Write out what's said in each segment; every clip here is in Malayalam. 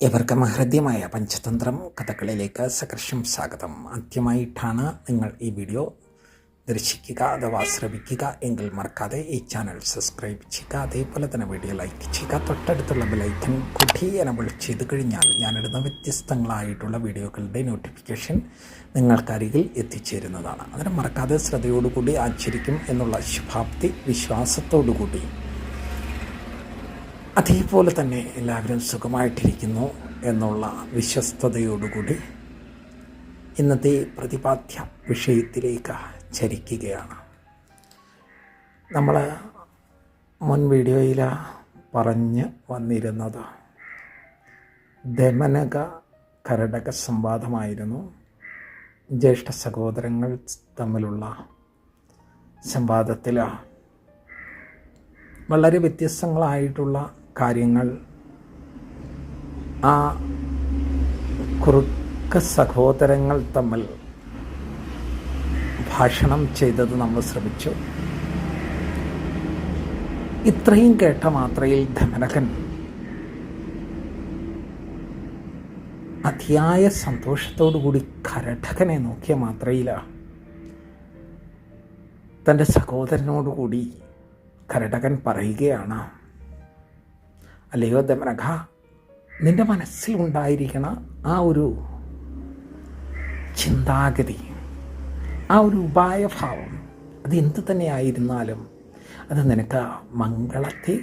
എവർക്കും ഹൃദ്യമായ പഞ്ചതന്ത്രം കഥകളിലേക്ക് സകർഷം സ്വാഗതം. ആദ്യമായിട്ടാണ് നിങ്ങൾ ഈ വീഡിയോ ദർശിക്കുക അഥവാ ശ്രവിക്കുക എങ്കിൽ മറക്കാതെ ഈ ചാനൽ സബ്സ്ക്രൈബ് ചെയ്യുക അതേപോലെ തന്നെ വീഡിയോ ലൈക്ക് ചെയ്യുക തൊട്ടടുത്തുള്ള ബെലൈക്കൻ കുട്ടി എനബിൾ ചെയ്ത് കഴിഞ്ഞാൽ ഞാനിടുന്ന വ്യത്യസ്തങ്ങളായിട്ടുള്ള വീഡിയോകളുടെ നോട്ടിഫിക്കേഷൻ നിങ്ങൾക്കരികിൽ എത്തിച്ചേരുന്നതാണ്. അതിന് മറക്കാതെ ശ്രദ്ധയോടുകൂടി ആചരിക്കും എന്നുള്ള ശുഭാപ്തി വിശ്വാസത്തോടുകൂടി അതേപോലെ തന്നെ എല്ലാവരും സുഖമായിട്ടിരിക്കുന്നു എന്നുള്ള വിശ്വസ്തയോടുകൂടി ഇന്നത്തെ പ്രതിപാദ്യ വിഷയത്തിലേക്ക് ചരിക്കുകയാണ്. നമ്മൾ മുൻ വീഡിയോയിൽ പറഞ്ഞ് വന്നിരുന്നത് ദമനക കരടക സംവാദമായിരുന്നു. ജ്യേഷ്ഠ സഹോദരങ്ങൾ തമ്മിലുള്ള സംവാദത്തിൽ വളരെ വ്യത്യസ്തങ്ങളായിട്ടുള്ള കാര്യങ്ങൾ. ആ കുറുക്ക സഹോദരങ്ങൾ തമ്മിൽ ഭാഷണം ചെയ്തത് നമ്മൾ ശ്രമിച്ചു. ഇത്രയും കേട്ട മാത്രയിൽ ധമനകൻ അതിയായ സന്തോഷത്തോടുകൂടി കരടകനെ നോക്കിയ മാത്രയില തന്റെ സഹോദരനോടുകൂടി കരടകൻ പറയുകയാണ് അല്ലയോ ദമനഘ നിന്റെ മനസ്സിലുണ്ടായിരിക്കണ ആ ഒരു ചിന്താഗതി ആ ഒരു ഉപായഭാവം അത് എന്തു തന്നെയായിരുന്നാലും അത് നിനക്ക് മംഗളത്തെ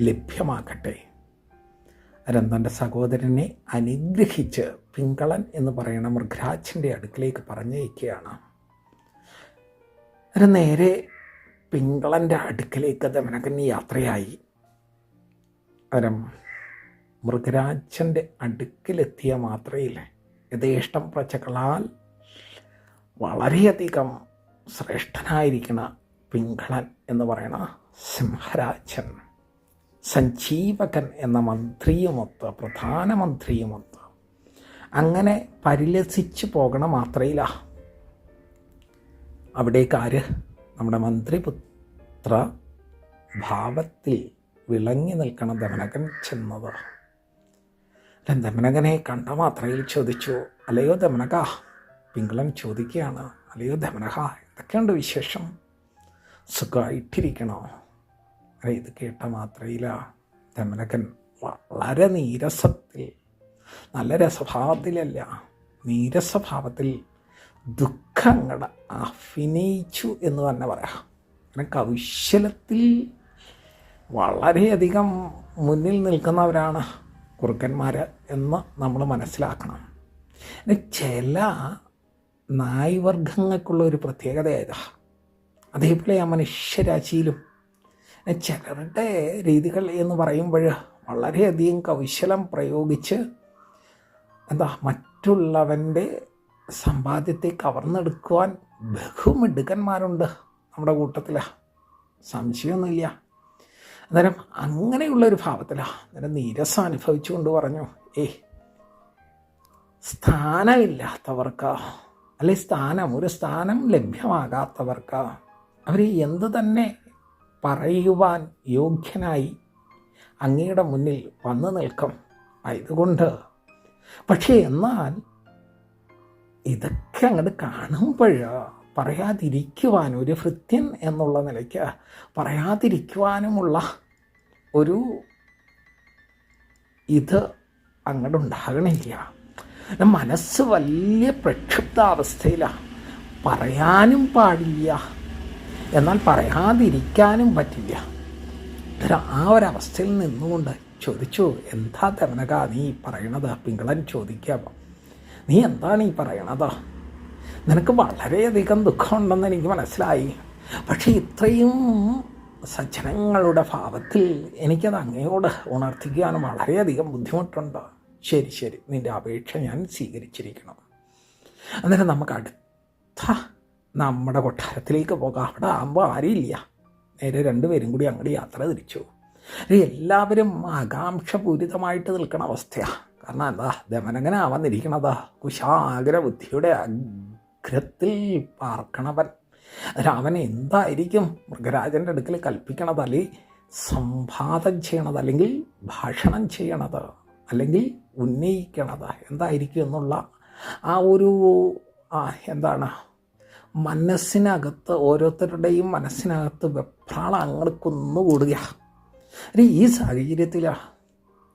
ലഭ്യമാക്കട്ടെ. രന്തന്റെ സഹോദരനെ അനുഗ്രഹിച്ച് പിങ്കളൻ എന്ന് പറയുന്ന മൃഗരാജന്റെ അടുക്കിലേക്ക് പറഞ്ഞയക്കുകയാണ്. ഒരു നേരെ പിങ്കളന്റെ അടുക്കിലേക്ക് ദമനകൻ യാത്രയായി. അരം മൃഗരാജന്റെ അടുക്കിലെത്തിയ മാത്രയിൽ യഥേഷ്ടം പ്രജകളാൽ വളരെയധികം ശ്രേഷ്ഠനായിരിക്കുന്ന പിങ്കളൻ എന്ന് പറയണ സിംഹരാജൻ സഞ്ജീവകൻ എന്ന മന്ത്രിയുമൊത്ത് പ്രധാനമന്ത്രിയുമൊത്ത് അങ്ങനെ പരിലസിച്ചു പോകണ മാത്രയില്ല. അവിടേക്കാര്? നമ്മുടെ മന്ത്രിപുത്ര ഭാവത്തിൽ വിളങ്ങി നിൽക്കണ ദമനകൻ ചെന്നത് ദമനകനെ കണ്ട മാത്രയിൽ ചോദിച്ചു അല്ലയോ ദമനക പിങ്കളൻ ചോദിക്കുകയാണ് അല്ലയോ ദമനക എന്തൊക്കെയുണ്ട് വിശേഷം? സുഖമായിട്ടിരിക്കണോ അല്ല ഇത് കേട്ട മാത്രയില ദമനകൻ വളരെ നീരസത്തിൽ നല്ല രസഭാവത്തിലല്ല നീരസഭാവത്തിൽ ദുഃഖങ്ങൾ അഭിനയിച്ചു എന്ന് തന്നെ പറയാം. അങ്ങനെ കൗശലത്തിൽ വളരെയധികം മുന്നിൽ നിൽക്കുന്നവരാണ് കുറുക്കന്മാർ എന്ന് നമ്മൾ മനസ്സിലാക്കണം. ചില നായ്വർഗങ്ങൾക്കുള്ള ഒരു പ്രത്യേകത ഏതാ? അതേപോലെ ആ മനുഷ്യരാശിയിലും ചിലരുടെ രീതികൾ എന്ന് പറയുമ്പോൾ വളരെയധികം കൗശലം പ്രയോഗിച്ച് എന്താ മറ്റുള്ളവന്റെ സമ്പാദ്യത്തെ കവർന്നെടുക്കുവാൻ ബഹുമിടുക്കന്മാരുണ്ട് നമ്മുടെ കൂട്ടത്തിൽ സംശയമൊന്നുമില്ല. അന്നേരം അങ്ങനെയുള്ള ഒരു ഭാവത്തിലാണ് അന്നേരം നീരസം അനുഭവിച്ചുകൊണ്ട് പറഞ്ഞു ഏ സ്ഥാനമില്ലാത്തവർക്ക്. അല്ലെ സ്ഥാനം ഒരു സ്ഥാനം ലഭ്യമാകാത്തവർക്ക്. അവർ എന്ത് തന്നെ പറയുവാൻ യോഗ്യനായി അങ്ങയുടെ മുന്നിൽ വന്നു നിൽക്കും ആയതുകൊണ്ട്. പക്ഷേ എന്നാൽ ഇതൊക്കെ അങ്ങോട്ട് കാണുമ്പോൾ പറയാതിരിക്കുവാൻ ഒരു ഭൃത്യൻ എന്നുള്ള നിലയ്ക്ക് പറയാതിരിക്കുവാനുമുള്ള ഒരു ഇത് അങ്ങോട്ട് ഉണ്ടാകണില്ല മനസ്സ് വലിയ പ്രക്ഷുബ്ധാവസ്ഥയിലാണ് പറയാനും പാടില്ല. എന്നാൽ പറയാതിരിക്കാനും പറ്റില്ല. ആ ഒരവസ്ഥയിൽ നിന്നുകൊണ്ട് ചോദിച്ചു എന്താ തെവനക നീ പറയണത്? പിങ്കളൻ ചോദിക്കാം നീ എന്താണ് ഈ പറയണത്? നിനക്ക് വളരെയധികം ദുഃഖമുണ്ടെന്ന് എനിക്ക് മനസ്സിലായി. പക്ഷേ ഇത്രയും സജ്ജനങ്ങളുടെ ഭാവത്തിൽ എനിക്കത് അങ്ങയോട് ഉണർത്തിക്കാൻ വളരെയധികം ബുദ്ധിമുട്ടുണ്ട്. ശരി ശരി. നിന്റെ അപേക്ഷ ഞാൻ സ്വീകരിച്ചിരിക്കണം. അന്നേരം നമുക്ക് അടുത്ത നമ്മുടെ കൊട്ടാരത്തിലേക്ക് പോകാം. അവിടെ ആകുമ്പോൾ ആരുമില്ല. നേരെ രണ്ടുപേരും കൂടി അങ്ങോട്ട് യാത്ര തിരിച്ചു. എല്ലാവരും ആകാംക്ഷപൂരിതമായിട്ട് നിൽക്കുന്ന അവസ്ഥയാണ് കാരണം എന്താ? ദമനങ്ങനെ വന്നിരിക്കണതാ. കുശാഗ്ര ബുദ്ധിയുടെ അഗ്രത്തിൽ പാർക്കണവൻ. രാമൻ എന്തായിരിക്കും മൃഗരാജന്റെ അടുക്കൽ കൽപ്പിക്കണത്? അല്ലെങ്കിൽ സംവാദം ചെയ്യണത് അല്ലെങ്കിൽ ഭാഷണം ചെയ്യണത്? അല്ലെങ്കിൽ ഉന്നയിക്കണത്? എന്തായിരിക്കും എന്നുള്ള ആ ഒരു ആ എന്താണ് മനസ്സിനകത്ത് ഓരോരുത്തരുടെയും മനസ്സിനകത്ത് വെപ്രാളം അങ്ങോട്ട് കുന്നുകൂടുക ഈ സാഹചര്യത്തിലാണ്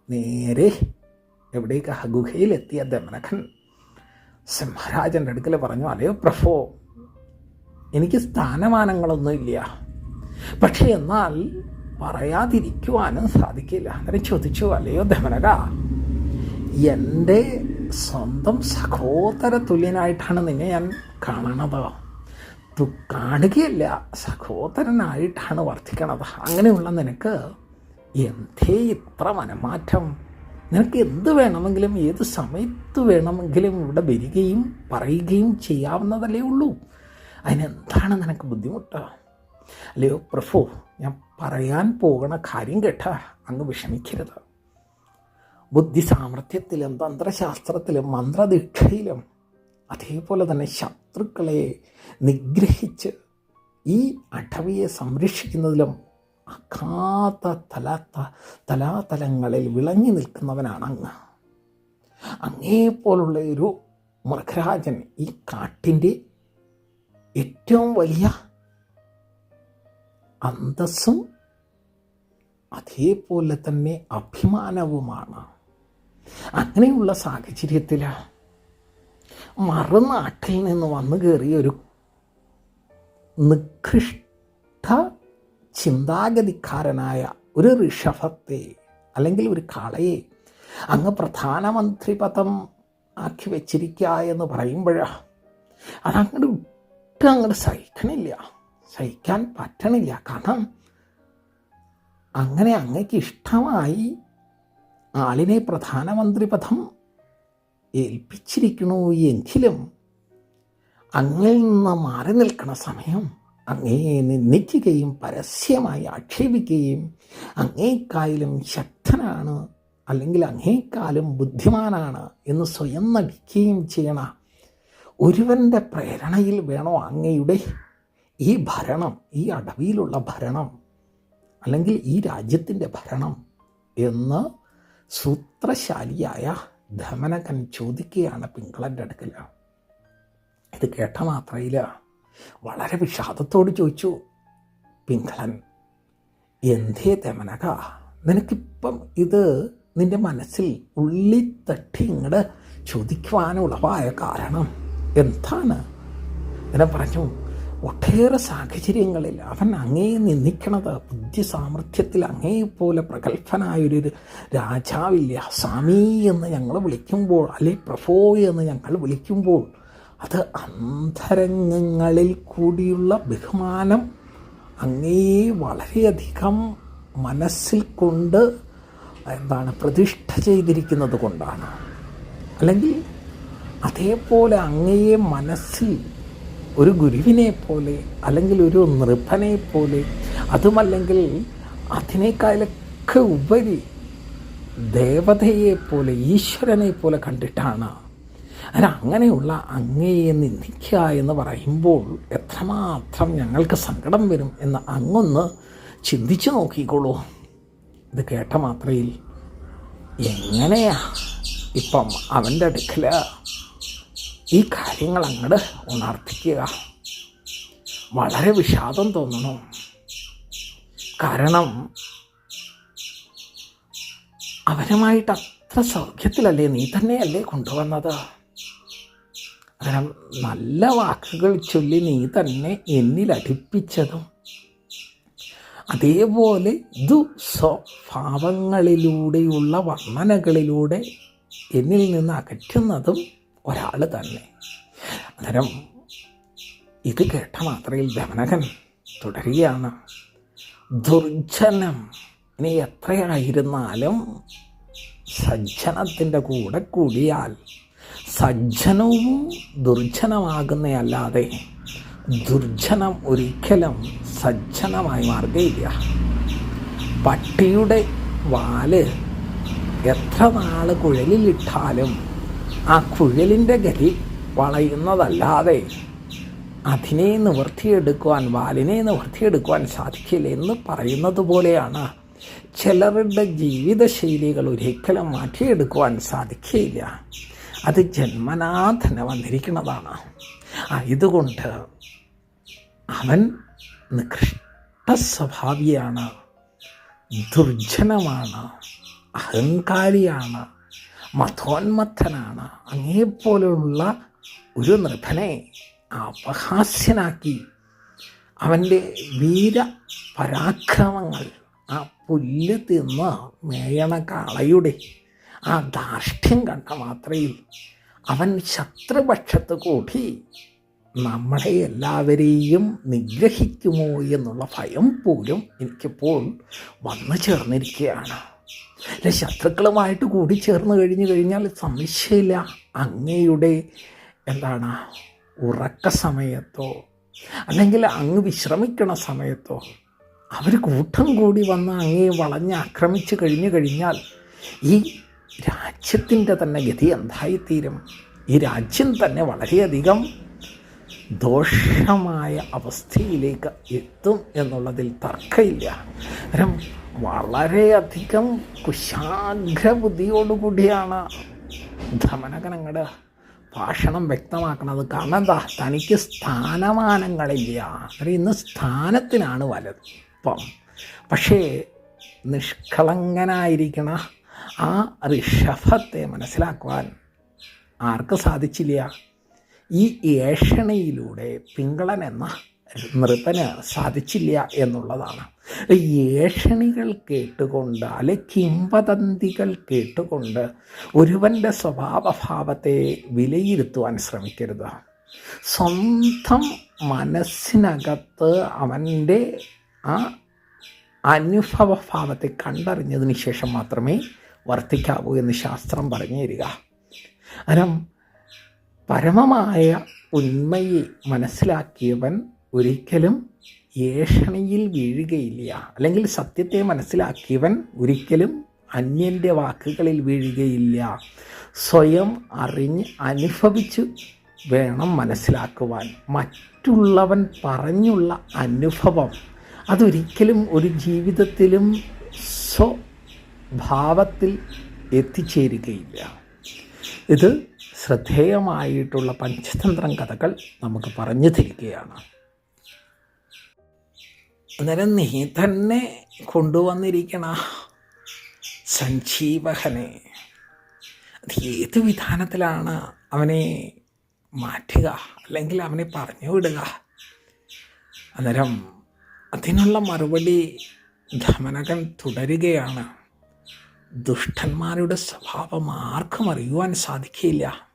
നേരെ എവിടേക്ക്? ഗുഹയിലെത്തിയ ദമനഖൻ സിംഹരാജന്റെ അടുക്കൽ പറഞ്ഞു അല്ലയോ പ്രഭോ എനിക്ക് സ്ഥാനമാനങ്ങളൊന്നുമില്ല പക്ഷെ എന്നാൽ പറയാതിരിക്കുവാനും സാധിക്കില്ല. അങ്ങനെ ചോദിച്ചു അല്ലയോ ധമനക എന്റെ സ്വന്തം സഹോദര തുല്യനായിട്ടാണ് നിന്നെ ഞാൻ കാണണത്. കാണുകയല്ല സഹോദരനായിട്ടാണ് വർദ്ധിക്കണത് അങ്ങനെയുള്ള നിനക്ക് എന്തേ ഇത്ര മനമാറ്റം? നിനക്ക് എന്ത് വേണമെങ്കിലും ഏത് സമയത്ത് വേണമെങ്കിലും ഇവിടെ വരികയും പറയുകയും ചെയ്യാവുന്നതല്ലേ ഉള്ളൂ. അതിനെന്താണ് നിനക്ക് ബുദ്ധിമുട്ട്? അല്ലയോ പ്രഭു ഞാൻ പറയാൻ പോകണ കാര്യം കേട്ട അങ്ങ് വിഷമിക്കരുത്. ബുദ്ധി സാമർഥ്യത്തിലും തന്ത്രശാസ്ത്രത്തിലും മന്ത്രദീക്ഷയിലും അതേപോലെ തന്നെ ശത്രുക്കളെ നിഗ്രഹിച്ച് ഈ അടവിയെ സംരക്ഷിക്കുന്നതിലും അഗാധ തലാത്ത തലാതലങ്ങളിൽ വിളങ്ങി നിൽക്കുന്നവനാണ് അങ്ങ്. അങ്ങേ പോലുള്ള ഒരു മൃഗരാജൻ ഈ കാട്ടിന്റെ ഏറ്റവും വലിയ അന്തസ്സും അതേപോലെ തന്നെ അഭിമാനവുമാണ്. അങ്ങനെയുള്ള സാഹചര്യത്തിൽ മറുനാട്ടിൽ നിന്ന് വന്നു കയറിയ ഒരു നികൃഷ്ട ചിന്താഗതിക്കാരനായ ഒരു ഋഷഭത്തെ അല്ലെങ്കിൽ ഒരു കാളയെ അങ്ങ് പ്രധാനമന്ത്രി പദം ആക്കി വെച്ചിരിക്കുക എന്ന് പറയുമ്പോഴാ അതങ്ങോട്ട് ഒട്ടും അങ്ങോട്ട് സഹിക്കണില്ല. സഹിക്കാൻ പറ്റണില്ല. കാരണം അങ്ങനെ അങ്ങക്ക് ഇഷ്ടമായി ആളിനെ പ്രധാനമന്ത്രി പദം ഏൽപ്പിച്ചിരിക്കണു എങ്കിലും അങ്ങിൽ നിന്ന് മാറി നിൽക്കുന്ന സമയം അങ്ങയെ നിന്ദിക്കുകയും പരസ്യമായി ആക്ഷേപിക്കുകയും അങ്ങേക്കായാലും ശക്തനാണ് അല്ലെങ്കിൽ അങ്ങേക്കാലും ബുദ്ധിമാനാണ് എന്ന് സ്വയം നടിക്കുകയും ചെയ്യണ ഒരുവന്റെ പ്രേരണയിൽ വേണോ അങ്ങയുടെ ഈ ഭരണം ഈ അടവിയിലുള്ള ഭരണം അല്ലെങ്കിൽ ഈ രാജ്യത്തിന്റെ ഭരണം എന്ന് സൂത്രശാലിയായ ധമനകൻ ചോദിക്കുകയാണ് പിങ്കളന്റെ അടുക്കൽ ഇത് കേട്ട മാത്രയില്ല. വളരെ വിഷാദത്തോട് ചോദിച്ചു പിംഗളൻ എന്തേ തെമനക? നിനക്കിപ്പം ഇത് നിന്റെ മനസ്സിൽ ഉള്ളി തട്ടി ഇങ്ങോട്ട് ചോദിക്കുവാനുളവായ കാരണം എന്താണ്? എന്നെ പറഞ്ഞു. ഒട്ടേറെ സാഹചര്യങ്ങളിൽ അവൻ അങ്ങേ നിന്ദിക്കണത് ബുദ്ധി സാമർഥ്യത്തിൽ അങ്ങേപോലെ പ്രഗത്ഭനായൊരു രാജാവില്ല സ്വാമി എന്ന് ഞങ്ങൾ വിളിക്കുമ്പോൾ അല്ലെ പ്രഭോ എന്ന് ഞങ്ങൾ വിളിക്കുമ്പോൾ അത് അന്തരംഗങ്ങളിൽ കൂടിയുള്ള ബഹുമാനം അങ്ങേ വളരെയധികം മനസ്സിൽ കൊണ്ട് എന്താണ് പ്രതിഷ്ഠ ചെയ്തിരിക്കുന്നത് കൊണ്ടാണ്. അല്ലെങ്കിൽ അതേപോലെ അങ്ങയെ മനസ്സിൽ ഒരു ഗുരുവിനെ പോലെ അല്ലെങ്കിൽ ഒരു നൃപനെ പോലെ അതുമല്ലെങ്കിൽ അതിനേക്കാളൊക്കെ ഉപരി ദേവതയെ പോലെ ഈശ്വരനെ പോലെ കണ്ടിട്ടാണ് അതിന് അങ്ങനെയുള്ള അങ്ങയെ നിന്ദിക്കുക എന്ന് പറയുമ്പോൾ എത്രമാത്രം ഞങ്ങൾക്ക് സങ്കടം വരും എന്ന് അങ്ങൊന്ന് ചിന്തിച്ചു നോക്കിക്കോളൂ. ഇത് കേട്ട മാത്രയിൽ എങ്ങനെയാ ഇപ്പം അവന്റെ അടുക്കൽ ഈ കാര്യങ്ങൾ അങ്ങോട്ട് ഉണർത്തിക്കുക? വളരെ വിഷാദം തോന്നണു. കാരണം അവരുമായിട്ട് അത്ര സൗഖ്യത്തിലല്ലേ നീ തന്നെയല്ലേ കൊണ്ടുവന്നത്? കാരണം നല്ല വാക്കുകൾ ചൊല്ലി നീ തന്നെ എന്നിൽ അടുപ്പിച്ചതും. അതേപോലെ ദു ദുസ്വഭാവങ്ങളിലൂടെയുള്ള വർണനകളിലൂടെ എന്നിൽ നിന്ന് അകറ്റുന്നതും ഒരാൾ തന്നെ. അന്നേരം ഇത് കേട്ട മാത്രയിൽ ദമനകൻ തുടരുകയാണ്. ദുർജനം. ഇനി എത്രയായിരുന്നാലും സജ്ജനത്തിന്റെ കൂടെ കൂടിയാൽ സജ്ജനവും ദുർജനമാകുന്നതല്ലാതെ ദുർജനം ഒരിക്കലും സജ്ജനമായി മാറുകയില്ല. പട്ടിയുടെ വാൽ എത്ര നാൾ കുഴലിലിട്ടാലും ആ കുഴലിന്റെ ഗതി വളയുന്നതല്ലാതെ അതിനെ നിവർത്തിയെടുക്കുവാൻ വാലിനെ നിവർത്തിയെടുക്കുവാൻ സാധിക്കില്ല എന്ന് പറയുന്നത് പോലെയാണ് ചിലരുടെ ജീവിതശൈലികൾ ഒരിക്കലും മാറ്റിയെടുക്കുവാൻ സാധിക്കുകയില്ല അത് ജന്മനാ തന്നെ വന്നിരിക്കുന്നതാണ് ഇതുകൊണ്ട് അവൻ നികൃഷ്ട സ്വഭാവിയാണ് ദുർജനമാണ് അഹങ്കാരിയാണ് മഥോന്മത്തനാണ് അങ്ങേപ്പോലുള്ള ഒരു നൃഭനെ അപഹാസ്യനാക്കി അവന്റെ വീര പരാക്രമങ്ങൾ ആ പുല്ല് തിന്ന് മേയണ കാളയുടെ ആ ധാർഷ്ട്യം കണ്ട മാത്രയിൽ അവൻ ശത്രുപക്ഷത്ത് കൂടി നമ്മളെ എല്ലാവരെയും നിഗ്രഹിക്കുമോ എന്നുള്ള ഭയം പോലും എനിക്കിപ്പോൾ വന്നു ചേർന്നിരിക്കുകയാണ്. അല്ലെ ശത്രുക്കളുമായിട്ട് കൂടി ചേർന്ന് കഴിഞ്ഞു കഴിഞ്ഞാൽ സംശയമില്ല. അങ്ങയുടെ എന്താണ് ഉറക്ക സമയത്തോ അല്ലെങ്കിൽ അങ്ങ് വിശ്രമിക്കണ സമയത്തോ അവർ കൂട്ടം കൂടി വന്ന് അങ്ങേ വളഞ്ഞ് ആക്രമിച്ചു കഴിഞ്ഞു കഴിഞ്ഞാൽ ഈ രാജ്യത്തിന്റെ തന്നെ ഗതി എന്തായിത്തീരും? ഈ രാജ്യം തന്നെ വളരെയധികം ദോഷമായ അവസ്ഥയിലേക്ക് എത്തും എന്നുള്ളതിൽ തർക്കമില്ല. കാരണം വളരെയധികം കുശാഗ്രബുദ്ധിയോടുകൂടിയാണ് ധമനകനങ്ങളുടെ ഭാഷണം വ്യക്തമാക്കുന്നത്. കാരണം എന്താ? തനിക്ക് സ്ഥാനമാനങ്ങളില്ല. കാരണം ഇന്ന് സ്ഥാനത്തിനാണ് വലുപ്പം. പക്ഷേ നിഷ്കളങ്കനായിരിക്കണ ആ ഋഷഭത്തെ മനസ്സിലാക്കുവാൻ ആർക്ക് സാധിച്ചില്ല? ഈ ഏഷണിയിലൂടെ പിങ്കളൻ എന്ന നൃത്തന് സാധിച്ചില്ല എന്നുള്ളതാണ്. ഏഷണികൾ കേട്ടുകൊണ്ട് അല്ലെ കിംവദന്തികൾ കേട്ടുകൊണ്ട് ഒരുവന്റെ സ്വഭാവഭാവത്തെ വിലയിരുത്തുവാൻ ശ്രമിക്കരുത്. സ്വന്തം മനസ്സിനകത്ത് അവന്റെ ആ അനുഭവഭാവത്തെ കണ്ടറിഞ്ഞതിന് ശേഷം മാത്രമേ വർത്തിക്കാവൂ എന്ന് ശാസ്ത്രം പറഞ്ഞു തരിക അനം പരമമായ ഉണ്മയെ മനസ്സിലാക്കിയവൻ ഒരിക്കലും ഏഷണിയിൽ വീഴുകയില്ല. അല്ലെങ്കിൽ സത്യത്തെ മനസ്സിലാക്കിയവൻ ഒരിക്കലും അന്യന്റെ വാക്കുകളിൽ വീഴുകയില്ല. സ്വയം അറിഞ്ഞ് അനുഭവിച്ച് വേണം മനസ്സിലാക്കുവാൻ. മറ്റുള്ളവൻ പറഞ്ഞുള്ള അനുഭവം അതൊരിക്കലും ഒരു ജീവിതത്തിലും സ്വഭാവത്തിൽ എത്തിച്ചേരുകയില്ല. ഇത് ശ്രദ്ധേയമായിട്ടുള്ള പഞ്ചതന്ത്രം കഥകൾ നമുക്ക് പറഞ്ഞു തരികയാണ്. അന്നേരം നീ തന്നെ കൊണ്ടുവന്നിരിക്കണ സഞ്ജീവകനെ അത് ഏത് വിധാനത്തിലാണ് അവനെ മാറ്റുക അല്ലെങ്കിൽ അവനെ പറഞ്ഞു വിടുക? അന്നേരം അതിനുള്ള മറുപടി ധമനകൻ തുടരുകയാണ്. ദുഷ്ടന്മാരുടെ സ്വഭാവം ആർക്കും അറിയുവാൻ സാധിക്കില്ല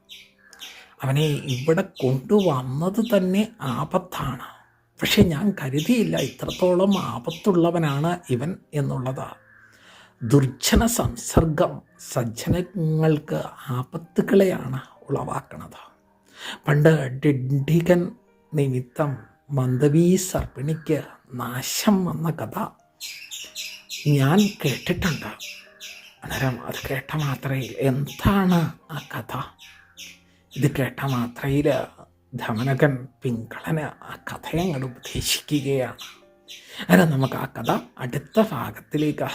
അവനെ ഇവിടെ കൊണ്ടുവന്നത് തന്നെ ആപത്താണ്. പക്ഷെ ഞാൻ കരുതിയില്ല ഇത്രത്തോളം ആപത്തുള്ളവനാണ് ഇവൻ എന്നുള്ളത്. ദുർജന സംസർഗം സജ്ജനങ്ങൾക്ക് ആപത്തുകളെയാണ് ഉളവാക്കുന്നത്. പണ്ട് ഡിഡികൻ നിമിത്തം മന്ദവീ സർപ്പിണിക്ക് നാശം വന്ന കഥ ഞാൻ കേട്ടിട്ടുണ്ട്. അന്നേരം അത് കേട്ട മാത്രയിൽ എന്താണ് ആ കഥ? ഇത് കേട്ട മാത്രയിൽ ധമനകൻ പിങ്കളന് ആ കഥയങ്ങൾ ഉപദേശിക്കുകയാണ്. അന്നേരം നമുക്ക് ആ കഥ അടുത്ത ഭാഗത്തിലേക്ക്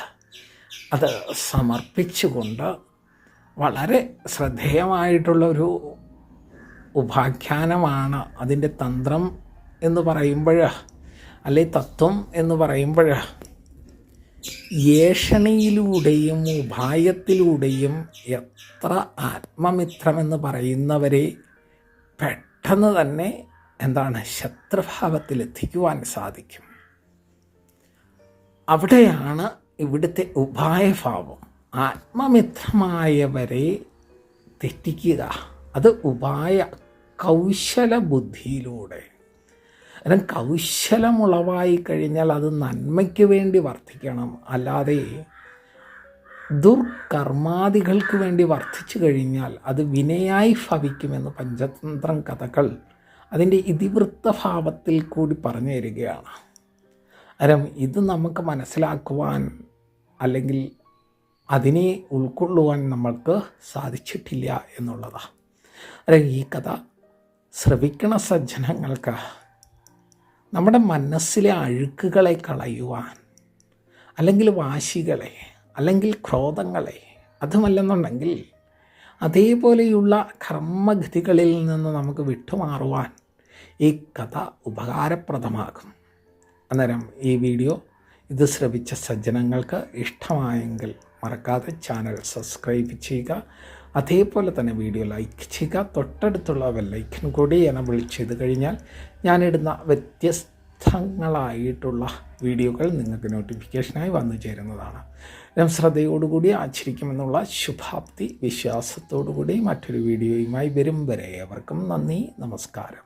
അത് സമർപ്പിച്ചുകൊണ്ട് വളരെ ശ്രദ്ധേയമായിട്ടുള്ള ഒരു ഉപാഖ്യാനമാണ് അതിന്റെ തന്ത്രം എന്ന് പറയുമ്പോൾ അല്ലെ തത്വം എന്ന് പറയുമ്പോൾ ഏഷണിയിലൂടെയും ഉപായത്തിലൂടെയും എത്ര ആത്മമിത്രമെന്ന് പറയുന്നവരെ പെട്ടെന്ന് തന്നെ എന്താണ് ശത്രുഭാവത്തിലെത്തിക്കുവാൻ സാധിക്കും. അവിടെയാണ് ഇവിടുത്തെ ഉപായഭാവം. ആത്മമിത്രമായവരെ തെറ്റിക്കുക. അത് ഉപായ കൗശല ബുദ്ധിയിലൂടെ കാരണം കൗശലമുളവായി കഴിഞ്ഞാൽ അത് നന്മയ്ക്ക് വേണ്ടി വർദ്ധിക്കണം അല്ലാതെ ദുർകർമാദികൾക്ക് വേണ്ടി വർദ്ധിച്ചു കഴിഞ്ഞാൽ അത് വിനയായി ഭവിക്കുമെന്ന് പഞ്ചതന്ത്രം കഥകൾ അതിന്റെ ഇതിവൃത്ത ഭാവത്തിൽ കൂടി പറഞ്ഞു തരികയാണ്. അരം ഇത് നമുക്ക് മനസ്സിലാക്കുവാൻ അല്ലെങ്കിൽ അതിനെ ഉൾക്കൊള്ളുവാൻ നമ്മൾക്ക് സാധിച്ചിട്ടില്ല എന്നുള്ളതാണ്. ഈ കഥ ശ്രവിക്കണ സജ്ജനങ്ങൾക്ക് നമ്മുടെ മനസ്സിലെ അഴുക്കുകളെ കളയുവാൻ അല്ലെങ്കിൽ വാശികളെ അല്ലെങ്കിൽ ക്രോധങ്ങളെ അതുമല്ലെന്നുണ്ടെങ്കിൽ അതേപോലെയുള്ള കർമ്മഗതികളിൽ നിന്ന് നമുക്ക് വിട്ടുമാറുവാൻ ഈ കഥ ഉപകാരപ്രദമാകും. അന്നേരം ഈ വീഡിയോ ഇത് ശ്രവിച്ച സജ്ജനങ്ങൾക്ക് ഇഷ്ടമായെങ്കിൽ മറക്കാതെ ചാനൽ സബ്സ്ക്രൈബ് ചെയ്യുക. അതേപോലെ തന്നെ വീഡിയോ ലൈക്ക് ചെയ്യുക. തൊട്ടടുത്തുള്ള ബെല്ലൈക്കൻ കൂടി എനബിൾ ചെയ്ത് കഴിഞ്ഞാൽ ഞാനിടുന്ന വ്യത്യസ്തങ്ങളായിട്ടുള്ള വീഡിയോകൾ നിങ്ങൾക്ക് നോട്ടിഫിക്കേഷനായി വന്നു ചേരുന്നതാണ്. ഞാൻ ശ്രദ്ധയോടുകൂടി ആചരിക്കുമെന്നുള്ള ശുഭാപ്തി വിശ്വാസത്തോടുകൂടി മറ്റൊരു വീഡിയോയുമായി വരും. വരെ അവർക്കും നന്ദി നമസ്കാരം.